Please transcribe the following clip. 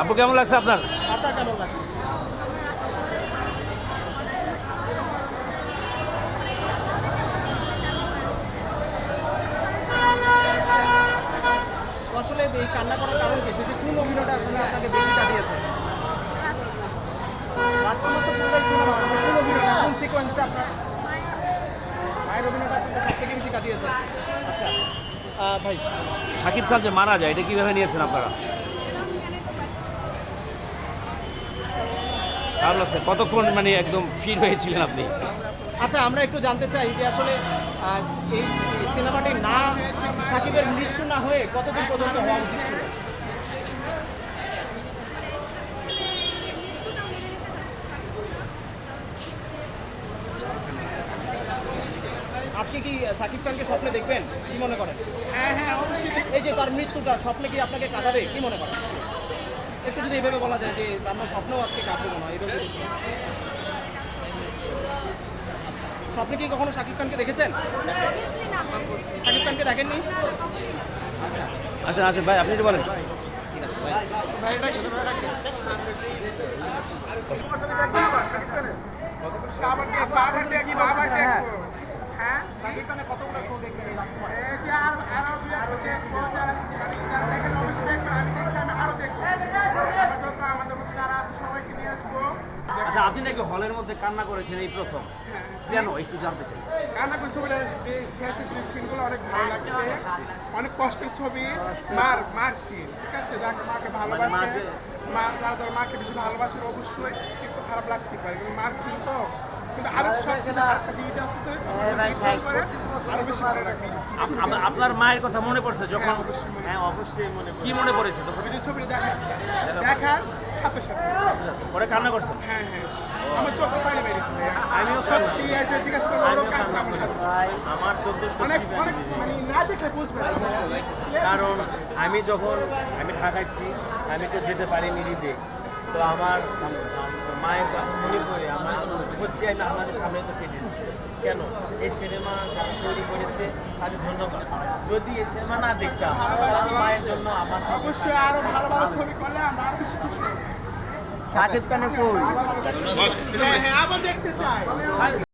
আপু কেমন লাগছে আপনার? কেমন লাগছে? আসলে এই কান্না করার কারণ কি? শেষে কোন অভিনয়টা আসলে আপনাকে বেশি কাটিয়েছে রাজকুমার তো পুরোটাই সিনেমা কোন অভিনয়টা কোন সিকোয়েন্সটা আপনার মায়ের অভিনয়টা আপনাকে সব থেকে বেশি কাটিয়েছে আচ্ছা ভাই। শাকিব খান যে মারা যায় এটা কীভাবে নিয়েছেন আপনারা? ভালো লাগছে কতক্ষণ মানে একদম ফিট হয়েছিলেন আপনি? আচ্ছা আমরা একটু জানতে চাই যে আসলে এই সিনেমাটি না সাকিবের মৃত্যু না হয়ে কতদিন পর্যন্ত হওয়া উচিত ছিল? আজকে কি সাকিব খানকে স্বপ্নে দেখবেন? কি মনে করেন? হ্যাঁ হ্যাঁ অবশ্যই এই যে তার মৃত্যুটা স্বপ্নে কি আপনাকে কাঁদাবে? কি মনে করেন? একটু যদি এইভাবে বলা যায় যে আপনার স্বপ্নও আজকে কাঁদবে মনে হয় এইভাবে স্বপ্নে কি কখনো শাকিব খানকে দেখেছেন শাকিব খানকে দেখেননি আচ্ছা আসেন আসেন ভাই আপনি বলেন হ্যাঁ শাকিব খানের কতগুলো শো দেখবেন এই রাজকুমার আচ্ছা আপনি নাকি হলের মধ্যে কান্না করেছেন এই প্রথম? কেন? একটু জানতে চাই। কান্না করছে বলে যে শেষের যে সিনগুলো অনেক ভালো লাগছে। অনেক কষ্টের ছবি। মার মার সিন ঠিক আছে? যাকে মাকে ভালোবাসে মাঝে- মা যারা তার মাকে বেশি ভালোবাসে অবশ্যই কিন্তু খারাপ লাগতে পারে। কিন্তু মার সিন তো আপ- আপনার মায়ের কথা মনে পড়ছে যখন? হ্যাঁ, অবশ্যই মনে হ্যাঁ কি মনে পড়েছে? তখন দেখা। দেখার সাথে সাথে। পরে কান্না করছেন? হ্যাঁ হ্যাঁ। আমার চোখ পানি বেরিয়েছে ভাইয়া। আমিও সত্যি এই জিজ্ঞেস আমার সাথে। আমার চোদ্দ অনেক অনেক মানে না দেখলে বুঝবে না। কারণ আমি যখন আমি ঢাকায় ছি আমি তো যেতে পারিনি ঈদে তো আমার মায়ের মনে করে আমার সত্যি আমি আপনাদের সামনে তো কেটেছে কেন? এই সিনেমা যারা তৈরি করেছে তাদের ধন্যবাদ। যদি এই সিনেমা না দেখতাম আমার মায়ের জন্য আমার অবশ্যই আরও ভালো ভালো ছবি করলে আমরা আরও বেশি খুশি সাকিব খানের কই? হ্যাঁ আবার দেখতে চাই।